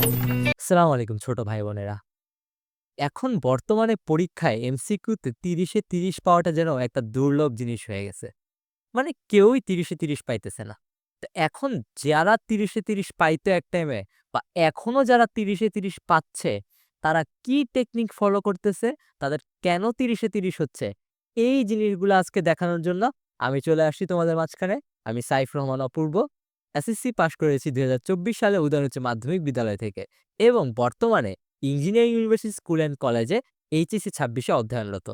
আসসালামু আলাইকুম ছোট ভাই বোনেরা। এখন বর্তমানে পরীক্ষায় এমসিকিউতে ৩০ এ ৩০ পাওয়াটা যেন একটা দুর্লভ জিনিস হয়ে গেছে। মানে কেউই ৩০ এ ৩০ পাইতেছে না। তো এখন যারা ৩০ এ ৩০ পাইতো এক টাইমে বা এখনও যারা তিরিশে তিরিশ পাচ্ছে, তারা কি টেকনিক ফলো করতেছে? তাদের কেন তিরিশে তিরিশ হচ্ছে? এই জিনিসগুলো আজকে দেখানোর জন্য আমি চলে আসছি তোমাদের মাঝখানে। আমি সাইফ রহমান অপূর্ব। এসএসসি পাশ করেছি ২০২৪ সালে উদয়ন উচ্চ মাধ্যমিক বিদ্যালয় থেকে এবং বর্তমানে ইঞ্জিনিয়ারিং ইউনিভার্সিটি স্কুল অ্যান্ড কলেজে এইচএসসি ২৬ এ অধ্যয়নরত।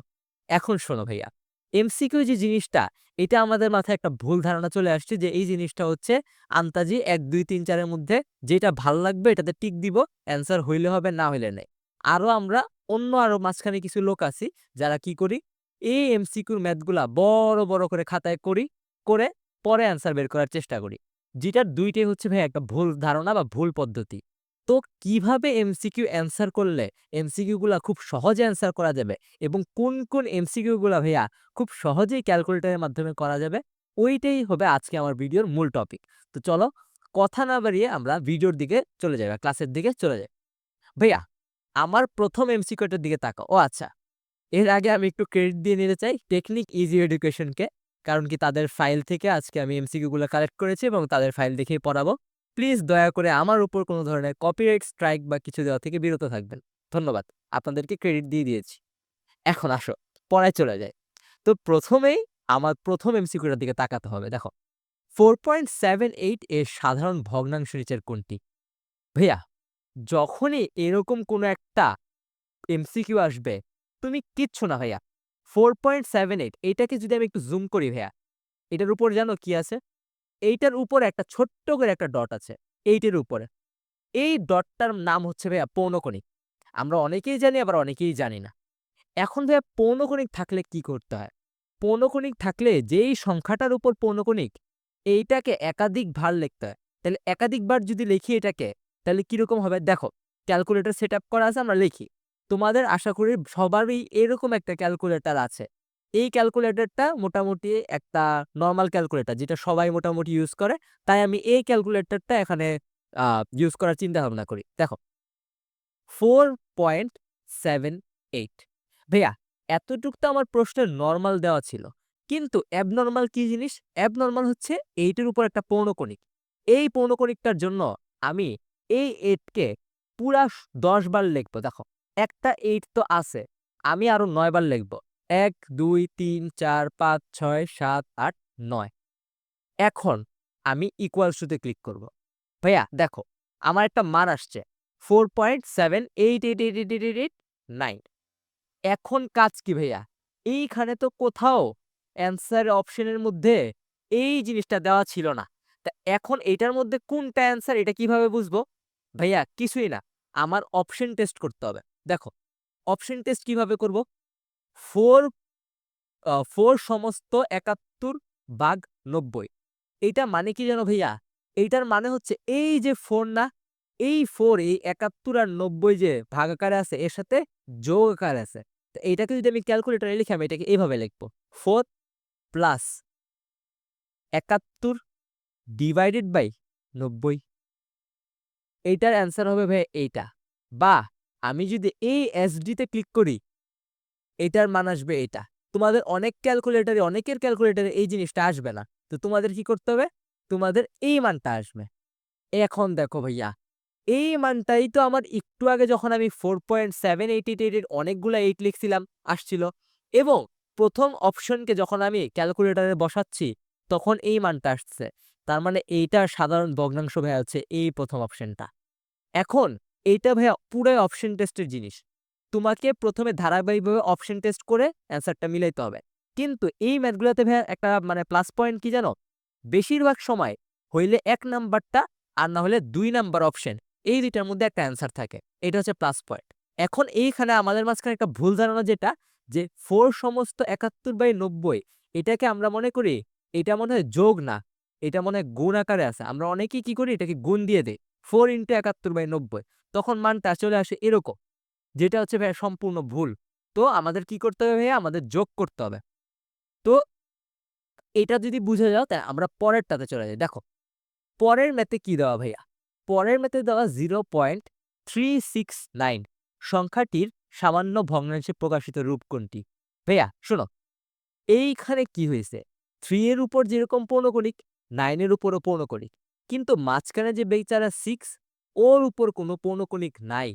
এখন শোনো ভাইয়া, এমসিকিউ যে জিনিসটা এটা আমাদের মাথায় একটা ভুল ধারণা চলে আসছে যে এই জিনিসটা হচ্ছে আন্তাজি এক দুই তিন চারের মধ্যে যেটা ভালো লাগবে এটাতে টিক দিব, অ্যান্সার হইলে হবে না হইলে নাই। আরও আমরা অন্য আরও মাঝখানে কিছু লোক আছি যারা কি করি এই এমসিকিউর ম্যাথগুলা বড়, বড় করে খাতায় করি, করে পরে অ্যান্সার বের করার চেষ্টা করি। যেটার ২ টাই হচ্ছে ভাই একটা ভুল ধারণা বা ভুল পদ্ধতি। তো কীভাবে এমসিকিউ অ্যান্সার করলে এমসিকিউগুলা খুব সহজে অ্যান্সার করা যাবে এবং কোন, কোন এমসিকিউগুলা ভাইয়া খুব সহজেই ক্যালকুলেটরের মাধ্যমে করা যাবে, ওইটাই হবে আজকে আমার ভিডিওর মূল টপিক। তো চলো কথা না বাড়িয়ে আমরা ভিডিওর দিকে চলে যাই ক্লাসের দিকে চলে যাই। ভাইয়া আমার প্রথম এমসিকিউটার দিকে তাকাও। ও আচ্ছা, এর আগে আমি একটু ক্রেডিট দিয়ে নিতে চাই টেকনিক ইজি এডুকেশনকে। কারণ কি তাদের ফাইল থেকে আজকে আমি এমসিকিউগুলো কালেক্ট করেছি এবং তাদের ফাইল দেখেই পড়াবো। প্লিজ দয়া করে আমার উপর কোনো ধরনের কপিরাইট স্ট্রাইক বা কিছু দেওয়া থেকে বিরত থাকবেন। ধন্যবাদ। আপনাদেরকে ক্রেডিট দিয়ে দিয়েছি। এখন আসো পড়ায় চলে যায় তো প্রথমেই আমার প্রথম এমসিকিউটার দিকে তাকাতে হবে। দেখো 4.78 এর সাধারণ ভগ্নাংশ নিচের কোনটি? ভাইয়া যখনই এরকম কোনো একটা এমসিকিউ আসবে, তুমি কিচ্ছু না ভাইয়া। 4.78 এইটাকে যদি আমি একটু জুম করি ভাইয়া, এটার উপর জানো কি আছে? এইটার উপরে একটা ছোট্ট করে একটা ডট আছে। এইটার উপরে। এই ডটটার নাম হচ্ছে ভাইয়া পৌনকণিক। আমরা অনেকেই জানি আবার অনেকেই জানি না। এখন ভাইয়া পৌনকণিক থাকলে কি করতে হয়? পৌনকণিক থাকলে যেই সংখ্যাটার উপর পৌনকণিক, এইটাকে একাধিক ভার লিখতে হয়। তাহলে একাধিকবার যদি লিখি এটাকে, তাহলে কীরকম হবে? দেখো ক্যালকুলেটর সেটআপ করা আছে আমরা লিখি। তোমাদের আশা করি সবারই এরকম একটা ক্যালকুলেটর আছে। এই ক্যালকুলেটরটা মোটামুটি একটা নর্মাল ক্যালকুলেটর যেটা সবাই মোটামুটি ইউজ করে। তাই আমি এই ক্যালকুলেটরটা এখানে ইউজ করার চিন্তা ভাবনা করি। দেখো 4.78 ভাইয়া, এতটুক তো আমার প্রশ্নের নর্মাল দেওয়া ছিল। কিন্তু অ্যাবনরমাল কি জিনিস? অ্যাবনরমাল হচ্ছে এইটের উপর একটা পৌনকণিক। এই পৌনকণিকটার জন্য আমি এই 8 কে পুরা দশ বার লিখব। দেখো একটা 8 তো আছে। আমি আরও ৯ বার লিখব। ১, ২, ৩, ৪, ৫, ৬, ৭, ৮, ৯ এখন আমি ইকুয়াল টু তে ক্লিক করব। ভাইয়া দেখো আমার একটা মান আসছে 4.78888889 এখন কাজ কি ভাইয়া? এইখানে তো কোথাও অ্যান্সার অপশনের মধ্যে এই জিনিসটা দেওয়া ছিল না। তা এখন এটার মধ্যে কোনটা অ্যান্সার এটা কীভাবে বুঝব? ভাইয়া কিছুই না। আমার অপশন টেস্ট করতে হবে। দেখো অপশন টেস্ট কীভাবে করব? 4 আ 4 সমস্ত একাত্তর বাঘ নব্বই এইটা মানে কি জানো ভাইয়া? এইটার মানে হচ্ছে এই যে ফোর না? এই ফোর এই ৭১ আর ৯০ যে ভাগ আকারে আছে, এর সাথে যোগ আকারে আছে। তো এইটাকে যদি আমি ক্যালকুলেটারে লিখি, আমি এটাকে এইভাবে লিখব। ফোর প্লাস ৭১ ডিভাইডেড বাই ৯০ এইটার অ্যান্সার হবে ভাইয়া এইটা। বা আমি যদি এই এসডিতে ক্লিক করি, এটার মান আসবে এইটা। তোমাদের অনেক ক্যালকুলেটরে অনেকের ক্যালকুলেটরে এই জিনিসটা আসবে না। তো তোমাদের কি করতে হবে? তোমাদের এই মানটা আসবে। এখন দেখো ভাইয়া, এই মানটাই তো আমার একটু আগে যখন আমি 4.788 এর অনেকগুলা এইট লিখছিলাম আসছিল এবং প্রথম অপশনকে যখন আমি ক্যালকুলেটরে বসাচ্ছি তখন এই মানটা আসছে। তার মানে এইটার সাধারণ ভগ্নাংশ ভাইয়া হচ্ছে এই প্রথম অপশনটা। এখন এইটা ভাইয়া পুরাই অপশন টেস্টের জিনিস। তোমাকে প্রথমে ধারাবাহিকভাবে অপশন টেস্ট করে অ্যান্সারটা মিলাইতে হবে। কিন্তু এই ম্যাথগুলাতে ভাইয়া একটা মানে প্লাস পয়েন্ট কি জানো? বেশিরভাগ সময় হইলে এক নাম্বারটা আর না হলে দুই নাম্বার অপশন এই ২ টার মধ্যে একটা অ্যান্সার থাকে। এটা হচ্ছে প্লাস পয়েন্ট। এখন এইখানে আমাদের মাঝখানে একটা ভুল ধারণা যেটা যে ফোর সমস্ত ৭১/৯০ এটাকে আমরা মনে করি এটা মনে হয় যোগ না, এটা মনে হয় গুণ আকারে আছে। আমরা অনেকেই কি করি এটাকে গুণ দিয়ে দেই। 4 ইন্টু ৭১/৯০ তখন মানটা চলে আসে এরকম। যেটা হচ্ছে ভাইয়া সম্পূর্ণ ভুল। তো আমাদের কি করতে হবে ভাইয়া? আমাদের যোগ করতে হবে। তো এটা যদি বুঝে যাও তা আমরা পরেরটাতে চলে যাই। দেখো, পরের ম্যাথে কি দেওয়া ভাইয়া? পরের ম্যাথে দেওয়া পয়েন্ট থ্রি সিক্স নাইন সংখ্যাটির সামান্য ভগ্নাংশে প্রকাশিত রূপ কোনটি ভাইয়া, শোনো, এইখানে কি হয়েছে থ্রি এর উপর যেরকম পৌনকণিক নাইনের উপরও পৌনকণিক কিন্তু মাঝখানে যে বেচারা সিক্স ওর উপর কোনো পৌনকণিক নাই।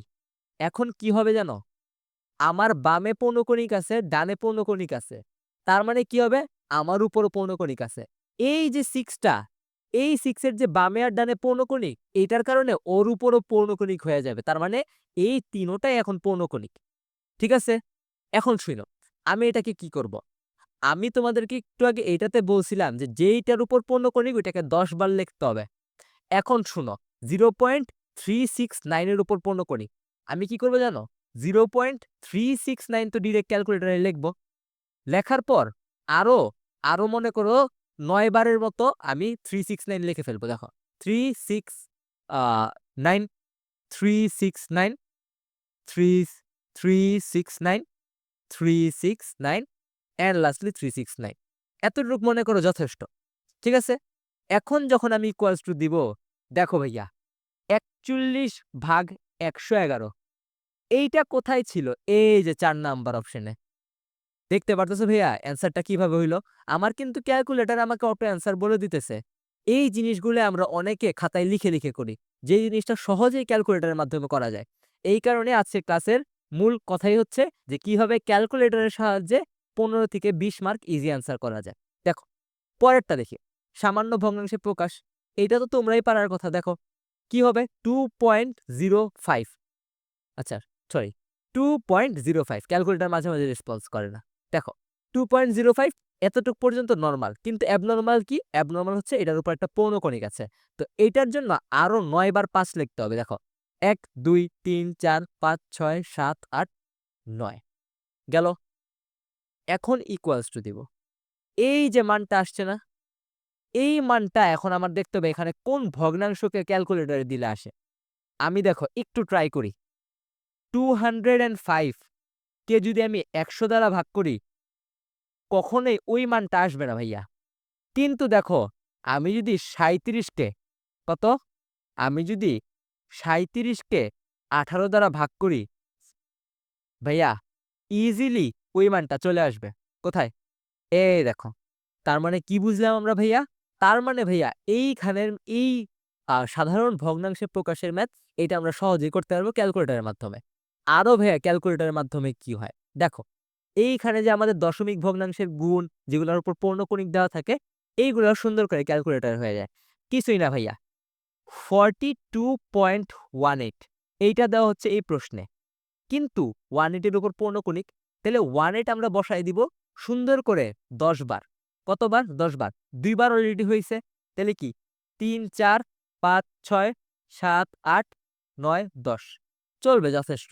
এখন কি হবে জানো? আমার বামে পৌনকণিক আছে, ডানে পৌনকণিক আছে। তার মানে কি হবে? আমার উপরও পৌনকণিক আছে। এই যে সিক্সটা এই সিক্সের যে বামে আর ডানে পৌনকণিক এইটার কারণে ওর উপরও পৌনকণিক হয়ে যাবে। তার মানে এই তিনোটাই এখন পৌনকণিক। ঠিক আছে? এখন শুনো, আমি এটাকে কি করব? আমি তোমাদেরকে একটু আগে এইটাতে বলছিলাম যে যেইটার উপর পৌনকণিক ওইটাকে দশ বার লিখতে হবে। এখন শুনো জিরো পয়েন্ট থ্রি সিক্স নাইনের উপর পৌনকণিক আমি কি করব জানো? Zero point three six nine তো ডিরেক্ট ক্যালকুলেটারে লিখব। লেখার পর আরও আরও মনে করো নয় বারের মতো আমি থ্রি সিক্স নাইন লিখে ফেলব, দেখো। Three six nine three six nine three three six nine three six nine and lastly three six nine এতটুকু মনে করো যথেষ্ট। ঠিক আছে? এখন যখন আমি ইকুয়ালস টু দিব, দেখো ভাইয়া একচল্লিশ ভাগ একশো এগারো। এইটা কোথায় ছিল? এই যে চার নাম্বার অপশনে দেখতে পারতেছো ভাইয়া? অ্যান্সারটা কীভাবে হইল? আমার কিন্তু ক্যালকুলেটর আমাকে অটো অ্যান্সার বলে দিতেছে। এই জিনিসগুলো আমরা অনেকে খাতায় লিখে লিখে করি। যে জিনিসটা সহজেই ক্যালকুলেটরের মাধ্যমে করা যায়। এই কারণে আজকে ক্লাসের মূল কথাই হচ্ছে যে, কীভাবে ক্যালকুলেটরের সাহায্যে পনেরো থেকে বিশ মার্ক ইজি অ্যান্সার করা যায়। দেখো, পরেরটা দেখি। সামান্য ভগ্নাংশে প্রকাশ। এটা তো তোমরাই পারার কথা, দেখো। কি হবে? টু পয়েন্ট জিরো ফাইভ আচ্ছা sorry two point zero five calculator মাঝে মাঝে রেসপন্স করে না। দেখো টু পয়েন্ট জিরো ফাইভ এতটুকু পর্যন্ত নর্মাল কিন্তু অ্যাবনর্মাল কি? অ্যাবনর্মাল হচ্ছে এটার উপর একটা পৌনকণিক আছে। তো এইটার জন্য আরও নয় বার পাঁচ লিখতে হবে। দেখো, এক, দুই, তিন, চার, পাঁচ, ছয়, সাত, আট, নয়। গেল। এখন ইকুয়ালস টু দিব। এই যে মানটা আসছে না এই মানটা এখন আমার দেখতে হবে, এখানে কোন ভগ্নাংশকে ক্যালকুলেটরে দিলে আসে। আমি দেখো, একটু ট্রাই করি। টু হান্ড্রেড অ্যান্ড ফাইভ কে যদি আমি একশো দ্বারা ভাগ করি, কখনোই ওই মানটা আসবে না ভাইয়া। কিন্তু দেখো, আমি যদি সাঁত্রিশকে কত? আমি যদি সাঁত্রিশকে আঠারো দ্বারা ভাগ করি, ভাইয়া ইজিলি ওই মানটা চলে আসবে। কোথায়? এই দেখো। তার মানে কি বুঝলাম আমরা ভাইয়া? তার মানে ভাইয়া এইখানের এই সাধারণ ভগ্নাংশে প্রকাশের ম্যাথ এটা আমরা সহজেই করতে পারব ক্যালকুলেটরের মাধ্যমে। আরও ভাইয়া ক্যালকুলেটরের মাধ্যমে কি হয়? দেখো, এইখানে যে আমাদের দশমিক ভগ্নাংশের গুণ যেগুলোর উপর পৌনকণিক দেওয়া থাকে, এইগুলো সুন্দর করে ক্যালকুলেটর হয়ে যায়। কিছুই না ভাইয়া। Forty two point one eight এইটা দেওয়া হচ্ছে এই প্রশ্নে। কিন্তু ওয়ান এইটের উপর পৌনকণিক তাহলে ওয়ান এইট আমরা বসাই দিব সুন্দর করে দশ বার। কতবার? দশ বার দুইবার অলরেডি হয়েছে তাহলে কি? তিন, চার, পাঁচ, ছয়, সাত, আট, নয়, দশ। চলবে যথেষ্ট।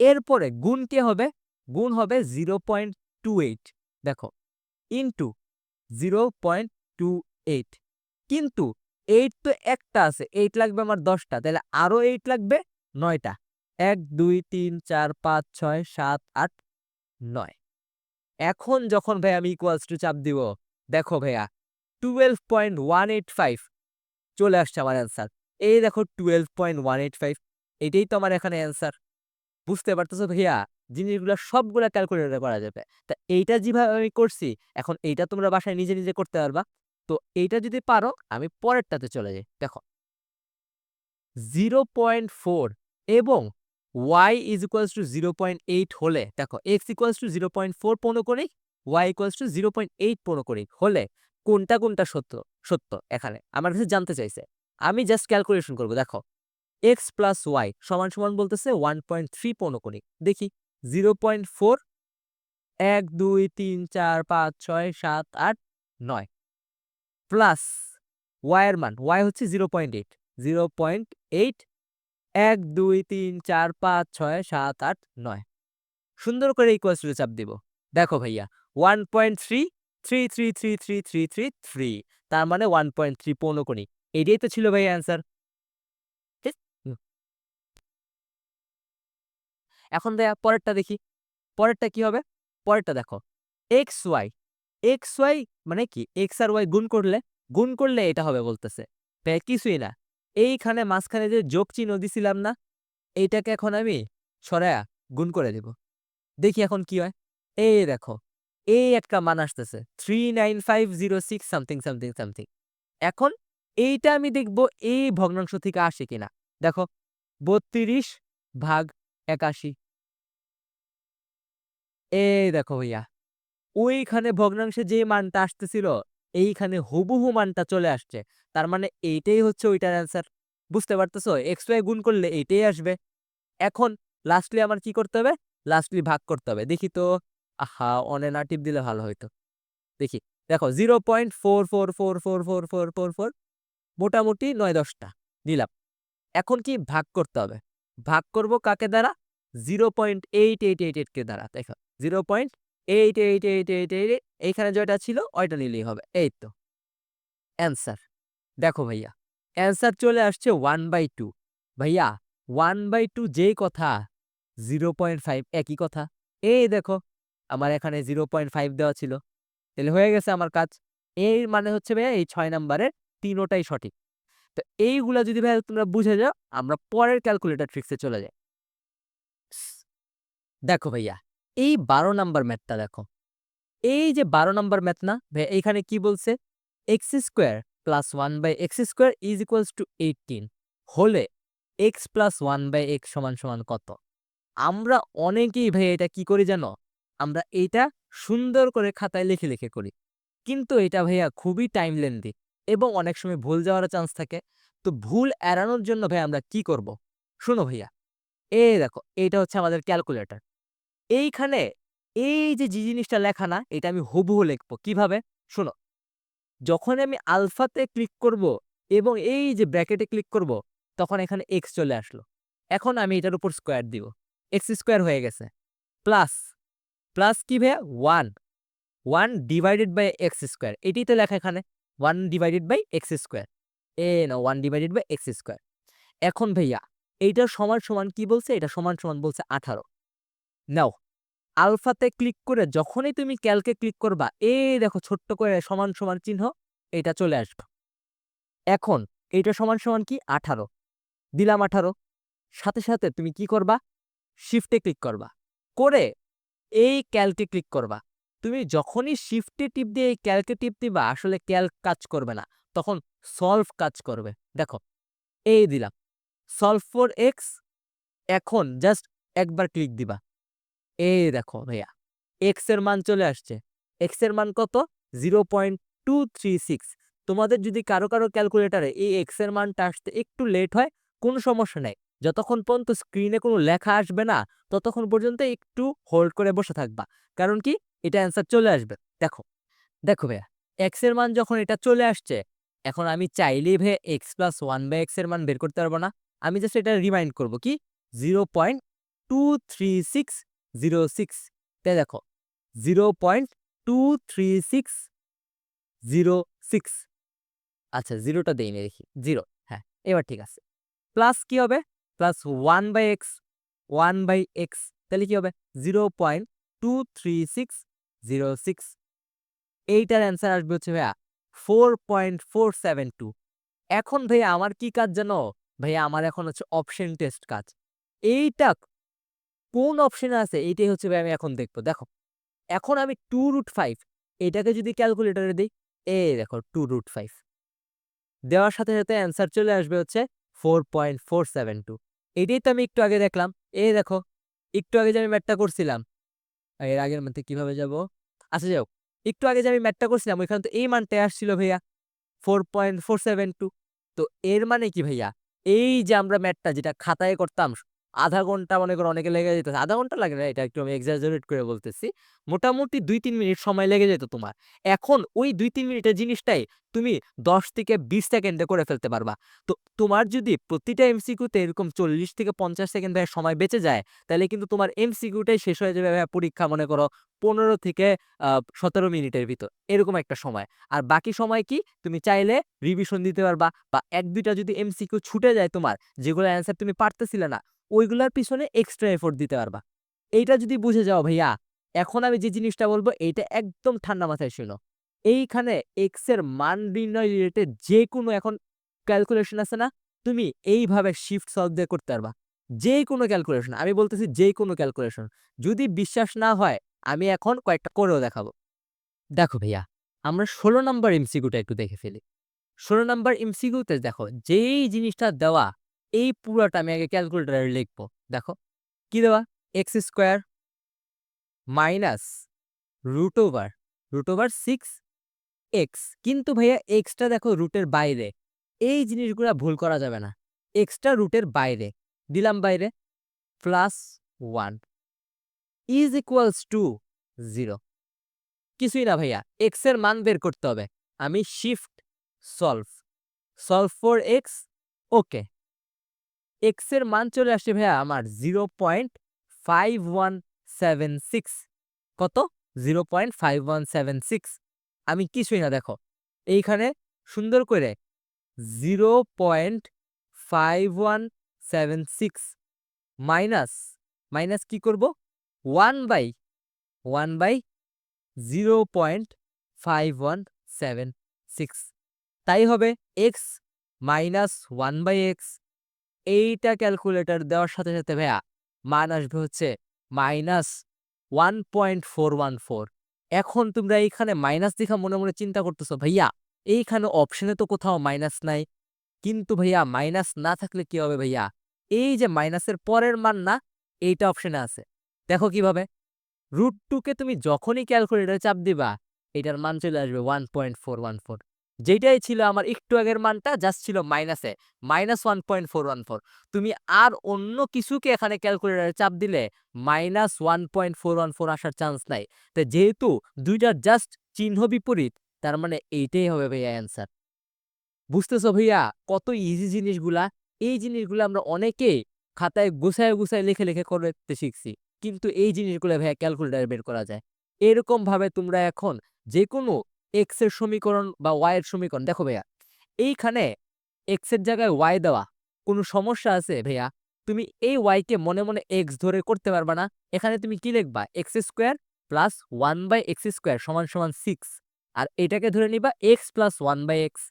এরপরে গুণ কে হবে? গুণ হবে জিরো পয়েন্ট টু এইট। দেখো into zero point two eight. কিন্তু এইট তো একটা আছে, এইট লাগবে আমার দশটা। তাহলে আরও এইট লাগবে নয়টা। এক, দুই, তিন, চার, পাঁচ, ছয়, সাত, আট, নয়। এখন যখন ভাই আমি ইকুয়ালস টু চাপ দিব, দেখো ভাইয়া twelve point one eight five চলে আসছে আমার অ্যান্সার এই দেখো twelve point one eight five এটাই তো আমার এখানে অ্যান্সার বুঝতে পারতেছো ভাইয়া? জিনিসগুলো সবগুলা ক্যালকুলেটরে করা যাবে। তা এইটা যেভাবে আমি করছি, এখন এইটা তোমরা বাসায় নিজে নিজে করতে পারবা। তো এইটা যদি পারো, আমি পরেরটাতে চলে যাই। দেখো জিরো পয়েন্ট ফোর এবং Y is equals to zero point eight হলে, দেখো X equals to zero point four পৌনকণিক Y equals to zero point eight পৌনকণিক হলে কোনটা কোনটা সত্য সত্য এখানে, আমার কাছে জানতে চাইছে। আমি জাস্ট ক্যালকুলেশন করব, দেখো এক্স প্লাস ওয়াই সমান সমান বলতেছে ওয়ান পয়েন্ট থ্রি পৌনকণিক দেখি জিরো পয়েন্ট ফোর এক, দুই, তিন, চার, পাঁচ, ছয়, সাত, আট, নয় প্লাস ওয়াইয়ের মান ওয়াই হচ্ছে zero point eight zero point eight এক, দুই, তিন, চার, পাঁচ, ছয়, সাত, আট, নয়। সুন্দর করে ইকুয়ালস টু চাপ দিব। দেখো ভাইয়া one point three three three three three three three three তার মানে ওয়ান পয়েন্ট থ্রি পৌনকণিক এটাই তো ছিল ভাই অ্যান্সার এখন দেয়া পরেরটা দেখি। পরেরটা কি হবে? পরেরটা দেখো। এক্স ওয়াই এক্স ওয়াই মানে কি? এক্স আর ওয়াই গুণ করলে গুণ করলে এটা হবে বলতেছে। কিছুই না। এইখানে মাঝখানে যে যোগ চিহ্ন দিছিলাম না, এইটাকে এখন আমি সরায়া গুণ করে দিব। দেখি এখন কি হয়। এই দেখো, এই একটা মান আসতেছে three nine five zero six something something something এখন এইটা আমি দেখব এই ভগ্নাংশ থেকে আসে কিনা। দেখো, বত্রিশ ভাগ একাশি। এই দেখো ভাইয়া, ওইখানে ভগ্নাংশে যে মানটা আসতেছিল এইখানে হুবহু মানটা চলে আসছে। তার মানে এইটাই হচ্ছে ওইটার অ্যান্সার বুঝতে পারতেছো? এক্স ওয়াই গুণ করলে এইটাই আসবে। এখন লাস্টলি আমার কি করতে হবে? লাস্টলি ভাগ করতে হবে। দেখি তো। আহা অনে না টিপ দিলে ভালো হইতো। দেখি। দেখো zero point four four four four four four four four মোটামুটি নয় দশটা নিলাম এখন কি? ভাগ করতে হবে। ভাগ করব কাকে দ্বারা? Zero point eight eight eight এইটকে দ্বারা। দেখো zero point eight eight eight eight eight এইখানে যেটা ছিল, ওইটা নিলেই হবে। এই তো। অ্যান্সার দেখো ভাইয়া অ্যান্সার চলে আসছে ওয়ান বাই টু ভাইয়া ওয়ান বাই টু যেই কথা জিরো পয়েন্ট ফাইভ একই কথা। এই দেখো, আমার এখানে জিরো পয়েন্ট ফাইভ দেওয়া ছিল। তাহলে হয়ে গেছে আমার কাজ। এর মানে হচ্ছে ভাইয়া এই ছয় নাম্বারের তিনোটাই সঠিক। তো এইগুলা যদি ভাইয়া তোমরা বুঝে যাও, আমরা পরের ক্যালকুলেটর ট্রিক্সে চলে যাই। দেখো ভাইয়া, এই বারো নাম্বার ম্যাথটা দেখো। এই যে বারো নম্বর ম্যাথ না, ভাইয়া, এইখানে কি বলছে? X square plus one by x square is equals to eighteen হলে x plus one by x সমান সমান কত? আমরা অনেকেই ভাই এটা কি করি জানো? আমরা এটা সুন্দর করে খাতায় লিখে লিখে করি। কিন্তু এটা ভাইয়া খুবই টাইম লেন্দি এবং অনেক সময় ভুল যাওয়ার চান্স থাকে। তো ভুল এড়ানোর জন্য ভাই আমরা কি করব? শোনো ভাইয়া এ দেখো, এইটা হচ্ছে আমাদের ক্যালকুলেটর এইখানে এই যে যে জিনিসটা লেখা না, এটা আমি হুবহু লিখব। কীভাবে? শোনো। যখন আমি আলফাতে ক্লিক করব এবং এই যে ব্র্যাকেটে ক্লিক করব, তখন এখানে এক্স চলে আসলো। এখন আমি এটার উপর স্কোয়ার দিব। এক্স স্কোয়ার হয়ে গেছে। প্লাস প্লাস কি ভাইয়া? One. One divided by x square. এটাই তো লেখা এখানে। One divided by x square. এ না one divided by x square. এখন ভাইয়া এইটার সমান সমান কি বলছে? এটা সমান সমান বলছে আঠারো। নাও আলফাতে ক্লিক করে যখনই তুমি ক্যালকে ক্লিক করবা, এই দেখো ছোট্ট করে সমান সমান চিহ্ন, এটা চলে আসবে। এখন এইটা সমান সমান কি? আঠারো। দিলাম আঠারো। সাথে সাথে তুমি কি করবা? শিফটে ক্লিক করবা। করে এই ক্যালকে ক্লিক করবা। তুমি যখনই শিফটে টিপ দিয়ে এই ক্যালকে টিপ দিবা, আসলে ক্যালক কাজ করবে না। তখন সলভ কাজ করবে। দেখো, এই দিলাম। সলভ ফর এক্স এখন জাস্ট একবার ক্লিক দিবা। এই দেখো ভাইয়া এক্সের মান চলে আসছে। এক্সের মান কত? Zero point two three six তোমাদের যদি কারও কারও ক্যালকুলেটারে এই এক্সের মানটা আসতে একটু লেট হয়, কোনো সমস্যা নেই। যতক্ষণ পর্যন্ত স্ক্রিনে কোনো লেখা আসবে না, ততক্ষণ পর্যন্ত একটু হোল্ড করে বসে থাকবা। কারণ কি? এটা অ্যান্সার চলে আসবে। দেখো দেখো ভাইয়া এক্সের মান যখন এটা চলে আসছে, এখন আমি চাইলেই ভাইয়া এক্স প্লাস ওয়ান বাই এক্সের মান বের করতে পারব না। আমি জাস্ট এটা রিমাইন্ড করব কি? Zero point two three six zero six. তাই দেখো, zero point two three six, zero six. আচ্ছা জিরোটা দেইনি দেখি। জিরো হ্যাঁ এবার ঠিক আছে। প্লাস কি হবে? Plus one by x, one by x, তাহলে কি হবে? Zero point two three six, zero six. এইটার অ্যান্সার আসবে হচ্ছে ভাইয়া four point four seven two. এখন ভাইয়া আমার কি কাজ জানো? ভাইয়া আমার এখন হচ্ছে অপশন টেস্ট কাজ। এইটা কোন অপশনে আছে, এইটাই হচ্ছে ভাই আমি এখন দেখব। দেখো, এখন আমি টু রুট ফাইভ এটাকে যদি ক্যালকুলেটরে দিই এ দেখো টু রুট ফাইভ দেওয়ার সাথে সাথে অ্যান্সার চলে আসবে হচ্ছে four point four seven two এটাই তো আমি একটু আগে দেখলাম। এ দেখো, একটু আগে যে আমি ম্যাটটা করছিলাম এর আগের মধ্যে কীভাবে যাব? আচ্ছা যাও একটু আগে যে আমি ম্যাটটা করছিলাম, ওইখানে তো এই মানটাই আসছিল ভাইয়া four point four seven two তো এর মানে কি ভাইয়া? এই যে আমরা ম্যাটটা যেটা খাতায় করতাম আধা ঘণ্টা মনে করো অনেকে লেগে যেত আধা ঘণ্টা লাগে না? এটা একটু আমি এক্সাজারেট করে বলতেছি। মোটামুটি দুই তিন মিনিট সময় লেগে যেত তোমার। এখন ওই দুই তিন মিনিটের জিনিসটাই তুমি দশ থেকে বিশ সেকেন্ডে করে ফেলতে পারবা। তো তোমার যদি প্রতিটা এমসিকিউতে এরকম চল্লিশ থেকে পঞ্চাশ সেকেন্ড ভাইয়া সময় বেঁচে যায়, তাহলে কিন্তু তোমার এমসিকিউটাই শেষ হয়ে যাবে ভাই পরীক্ষা মনে করো পনেরো থেকে সতেরো মিনিটের ভিতর। এরকম একটা সময়। আর বাকি সময় কি? তুমি চাইলে রিভিশন দিতে পারবা। বা এক দুইটা যদি এমসিকিউ ছুটে যায় তোমার, যেগুলো অ্যান্সার তুমি পারতেছিলে না ওইগুলার পিছনে এক্সট্রা এফোর্ট দিতে পারবা। এইটা যদি বুঝে যাও ভাইয়া, এখন আমি যে জিনিসটা বলব, এইটা একদম ঠান্ডা মাথায় ছিল এইখানে এক্সের মান নির্ণয় রিলেটেড যে কোনো এখন ক্যালকুলেশন আছে না, তুমি এইভাবে শিফট সলভ দিয়ে করতে পারবা। যে কোনো ক্যালকুলেশন আমি বলতেছি যে কোনো ক্যালকুলেশন যদি বিশ্বাস না হয়, আমি এখন কয়েকটা করেও দেখাবো। দেখো ভাইয়া, আমরা ষোলো নাম্বার এমসিকিউটা একটু দেখে ফেলি। ষোলো নাম্বার এমসিকিউতে দেখো, যেই জিনিসটা দেওয়া এই পুরোটা আমি আগে ক্যালকুলেটারে লিখব। দেখো, কি দেওয়া? X square minus root over root over six x কিন্তু ভাইয়া এক্সটা দেখো রুটের বাইরে। এই জিনিসগুলা ভুল করা যাবে না। এক্সটা রুটের বাইরে। দিলাম বাইরে। Plus one is equals to zero কিছুই না ভাইয়া এক্সের মান বের করতে হবে। আমি shift solve solve for x okay এক্সের মান চলে আসছে ভাইয়া আমার zero point five one seven six কত? Zero point five one seven six আমি কিছুই না, দেখো। এইখানে সুন্দর করে zero point five one seven six minus minus কি করব? One by one by zero point five one seven six তাই হবে x minus one by x এইটা ক্যালকুলেটর দেওয়ার সাথে সাথে ভাইয়া মান আসবে হচ্ছে minus one point four one four এখন তোমরা এইখানে মাইনাস দেখা মনে মনে চিন্তা করতেছো, ভাইয়া, এইখানে অপশনে তো কোথাও মাইনাস নাই। কিন্তু ভাইয়া মাইনাস না থাকলে কি হবে ভাইয়া? এই যে মাইনাসের পরের মান না, এইটা অপশনে আছে। দেখো কীভাবে। রুট টুকে তুমি যখনই ক্যালকুলেটারে চাপ দিবা, এটার মান চলে আসবে one point four one four যেটাই ছিল আমার একটু আগের মানটা জাস্ট ছিল মাইনাসে minus one point four one four তুমি আর অন্য কিছুকে এখানে ক্যালকুলেটারে চাপ দিলে minus one point four one four আসার চান্স নাই। তো যেহেতু দুইটার জাস্ট চিহ্ন বিপরীত, তার মানে এইটাই হবে ভাইয়া অ্যান্সার বুঝতেছো ভাইয়া কত ইজি জিনিসগুলা? এই জিনিসগুলো আমরা অনেকেই খাতায় গুছায় গুছায় লিখে লিখে করতে শিখছি। কিন্তু এই জিনিসগুলো ভাইয়া ক্যালকুলেটার বের করা যায়। এরকম ভাবে তোমরা এখন যে কোনো এক্সের সমীকরণ বা ওয়াই এর সমীকরণ। দেখো ভাইয়া, এইখানে এক্সের জায়গায় ওয়াই দেওয়া কোনো সমস্যা আছে ভাইয়া? তুমি এই ওয়াইকে মনে মনে এক্স ধরে করতে পারবা না। এখানে তুমি কি লিখবা? X square plus one by x square সমান সমান সিক্স আর এটাকে ধরে নিবা x plus one by x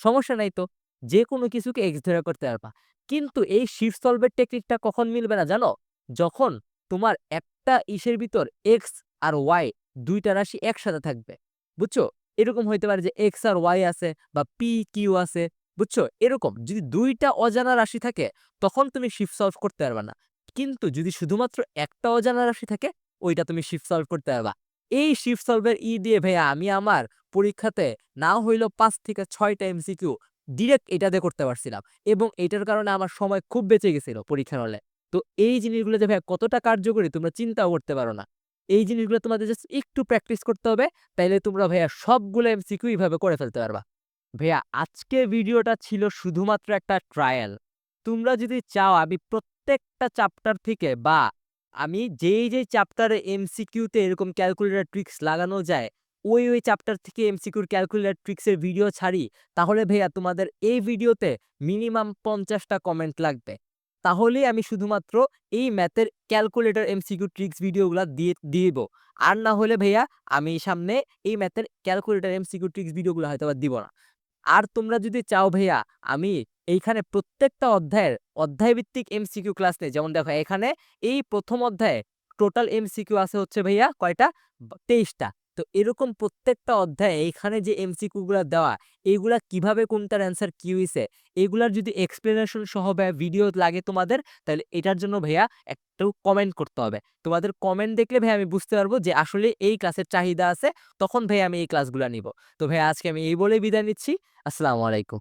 সমস্যা নাই তো? যে কোনো কিছুকে এক্স ধরে করতে পারবা। কিন্তু এই শিফট সলভের টেকনিকটা কখন মিলবে না জানো? যখন তোমার একটা ইসের ভিতর এক্স আর ওয়াই দুইটা রাশি একসাথে থাকবে। বুঝছ? এরকম হইতে পারে যে এক্স আর ওয়াই আছে বা পি কিউ আছে, বুঝছ? এরকম যদি দুইটা অজানা রাশি থাকে, তখন তুমি শিফট সলভ করতে পারবে না। কিন্তু যদি শুধুমাত্র একটা অজানা রাশি থাকে, ওইটা তুমি শিফট সলভ করতে পারবা। এই শিফট সলভের ই দিয়ে ভাইয়া আমি আমার পরীক্ষাতে না হইলেও পাঁচ থেকে ছয়টা এমসিকিউ ডিরেক্ট এটা দিয়ে করতে পারছিলাম এবং এটার কারণে আমার সময় খুব বেঁচে গেছিল পরীক্ষার হলে। তো এই জিনিসগুলো যে ভাইয়া কতটা কার্যকরী তোমরা চিন্তাও করতে পারো না। এই জিনিসগুলো তোমাদের জাস্ট একটু প্র্যাকটিস করতে হবে, তাইলে তোমরা ভাইয়া সবগুলো এমসিকিউ এইভাবে করে ফেলতে পারবা। ভাইয়া আজকে ভিডিওটা ছিল শুধুমাত্র একটা ট্রায়াল তোমরা যদি চাও আমি প্রত্যেকটা চ্যাপ্টার থেকে বা আমি যেই যেই চ্যাপ্টারে এমসিকিউতে এরকম ক্যালকুলেটর ট্রিক্স লাগানো যায়, ওই ওই চ্যাপ্টার থেকে এমসিকিউর ক্যালকুলেটর ট্রিক্সের ভিডিও ছাড়ি, তাহলে ভাইয়া তোমাদের এই ভিডিওতে মিনিমাম পঞ্চাশটা কমেন্ট লাগবে। তাহলেই আমি শুধুমাত্র এই ম্যাথের ক্যালকুলেটর এমসিকিউ ট্রিক্স ভিডিওগুলো দিয়ে দিব। আর না হলে ভাইয়া, আমি সামনে এই ম্যাথের ক্যালকুলেটর এমসিকিউ ট্রিক্স ভিডিওগুলো হয়তো দিব না। আর তোমরা যদি চাও ভাইয়া, আমি এইখানে প্রত্যেকটা অধ্যায়ের, অধ্যায়ভিত্তিক এমসিকিউ ক্লাস নেই যেমন দেখো এখানে এই প্রথম অধ্যায়ে টোটাল এমসিকিউ আছে হচ্ছে ভাইয়া কয়টা? তেইশটা। তো এরকম প্রত্যেকটা অধ্যায়ে এখানে যে এমসিকিউ গুলা দেওয়া, এইগুলা কীভাবে কোনটার অ্যান্সার কি হয়েছে এগুলার যদি এক্সপ্লেনেশন সহ ভাইয়া ভিডিও লাগে তোমাদের, তাহলে এটার জন্য ভাইয়া একটু কমেন্ট করতে হবে। তোমাদের কমেন্ট দেখলে ভাইয়া আমি বুঝতে পারব যে আসলে এই ক্লাসের চাহিদা আছে, তখন ভাইয়া আমি এই ক্লাসগুলো নিব। তো ভাইয়া আজকে আমি এই বলেই বিদায় নিচ্ছি, আসসালামু আলাইকুম।